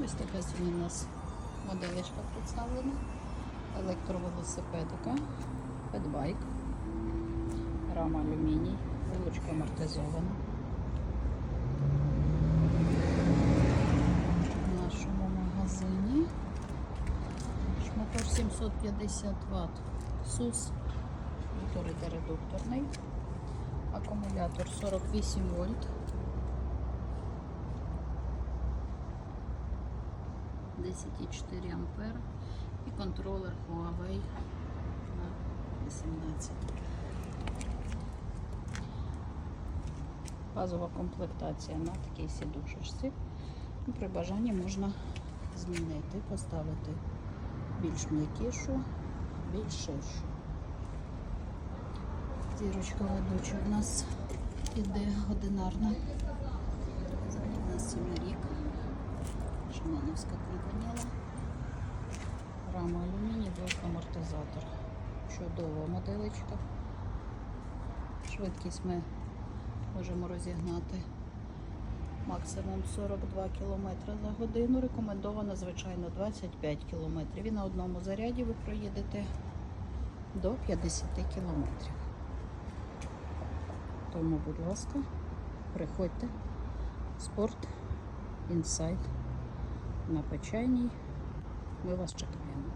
Ось така сьогодні у нас моделечка представлена. Електровелосипедика, педбайк, рама алюміній, вулочка амортизована. В нашому магазині шматок 750 Вт. СУС, мотор редукторний, акумулятор 48 вольт. 10,4 ампер і контролер Huawei на 18. Базова комплектація на такій сідушечці. При бажанні можна змінити, поставити більш м'якішу, більш ширшу. Зірочка ведуча у нас іде одинарна. Задній сімирік. Шимановська компаніла. Рама алюміній, амортизатор. Чудова моделечка. Швидкість ми можемо розігнати максимум 42 км за годину. Рекомендовано, звичайно, 25 км. І на одному заряді ви проїдете до 50 км. Тому, будь ласка, приходьте. Спорт, інсайт на печайній. Ми вас чекаємо.